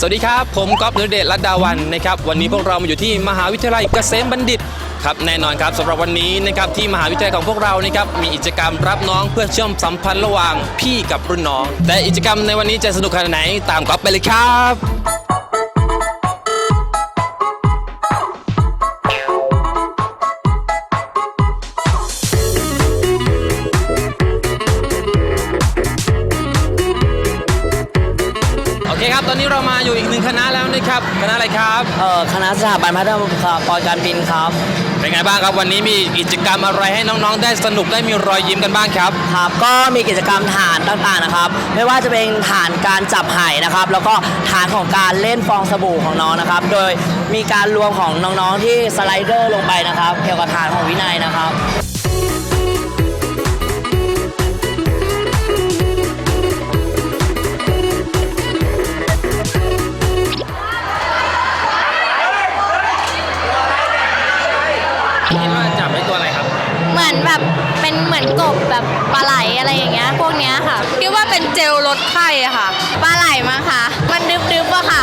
สวัสดีครับ ผมก๊อฟนรเดชรัตดาวันนะครับวันนี้พวกเรามาอยู่ที่มหาวิทยาลัยเกษมบัณฑิตครับแน่นอนครับสำหรับวันนี้นะครับที่มหาวิทยาลัยของพวกเรานะครับมีกิจกรรมรับน้องเพื่อเชื่อมสัมพันธ์ระหว่างพี่กับรุ่นน้อง แต่กิจกรรมในวันนี้จะสนุกขนาดไหนตามก๊อฟไปเลยครับ อยู่อีกหนึ่งคณะแล้วนะครับคณะอะไรครับเอ่อคณะสถาบันพัฒนาบุคลากรการบินครับ เป็นไงบ้างครับวันนี้มีกิจกรรมอะไรให้น้องๆ ได้สนุกได้มีรอยยิ้มกันบ้างครับ ครับก็มีกิจกรรมฐานต่างๆนะครับ ไม่ว่าจะเป็นฐานการจับไห่นะครับ แล้วก็ฐานของการเล่นฟองสบู่ของน้องนะครับ โดยมีการรวมของน้องๆที่สไลเดอร์ลงไปนะครับ เกี่ยวกับฐานของวินัยนะครับ คิดว่าเป็นเจลลดไข้อะค่ะ ปลาไหลมั้งคะ มันดึบๆอะค่ะ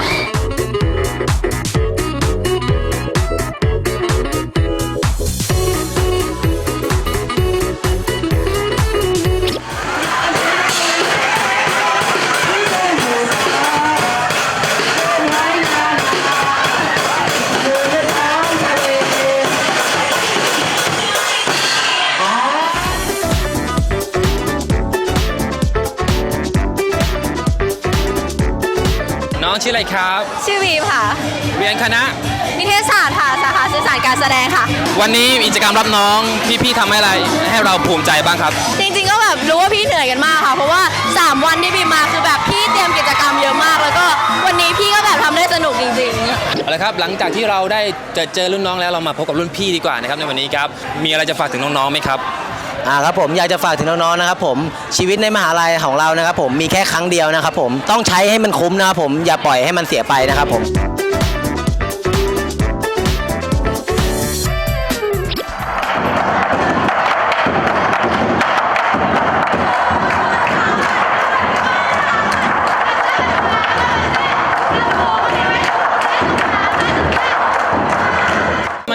องชื่ออะไรครับชื่อวีค่ะ เรียนคณะ นิเทศศาสตร์ค่ะ สาขาสื่อสารการแสดงค่ะ วันนี้มีกิจกรรมรับน้องพี่ๆทำให้อะไรให้เราภูมิใจบ้างครับ จริงๆก็แบบรู้ว่าพี่เหนื่อยกันมากค่ะ เพราะว่า 3 วันที่พี่มาคือแบบพี่เตรียมกิจกรรมเยอะมาก แล้วก็วันนี้พี่ก็แบบทำได้สนุกจริงๆเอาละครับหลังจากที่เราได้เจอเจอรุ่นน้องแล้วเรามาพบกับรุ่นพี่ดีกว่านะครับในวันนี้ครับมีอะไรจะฝากถึงน้องๆไหมครับ อ่าครับผมอยากจะฝากถึงน้องๆนะครับผมชีวิตในมหาลัยของเรานะครับผมมีแค่ครั้งเดียวนะครับผมต้องใช้ให้มันคุ้มนะครับผมอย่าปล่อยให้มันเสียไปนะครับผม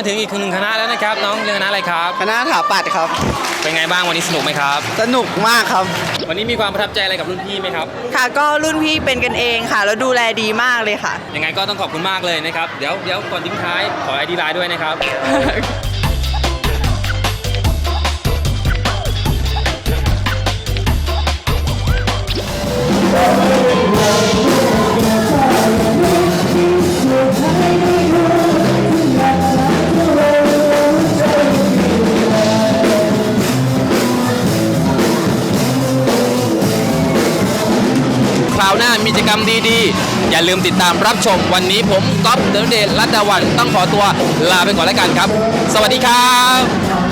มาถึงอีกหนึ่งคณะแล้วนะครับ น้องเรียนคณะอะไรครับ คณะถาปัดครับ เป็นไงบ้างวันนี้สนุกไหมครับ สนุกมากครับ วันนี้มีความประทับใจอะไรกับรุ่นพี่ไหมครับ ค่ะก็รุ่นพี่เป็นกันเองค่ะ แล้วดูแลดีมากเลยค่ะ ยังไงก็ต้องขอบคุณมากเลยนะครับ เดี๋ยวเดี๋ยวก่อนทิ้งท้ายขอไอดีไลน์ด้วยนะครับค รรมดีๆ อย่าลืมติดตามรับชมวันนี้ผมก๊อฟเดลเดลรัตดาวันต้องขอตัวลาไปก่อนแล้วกันครับ สวัสดีครับ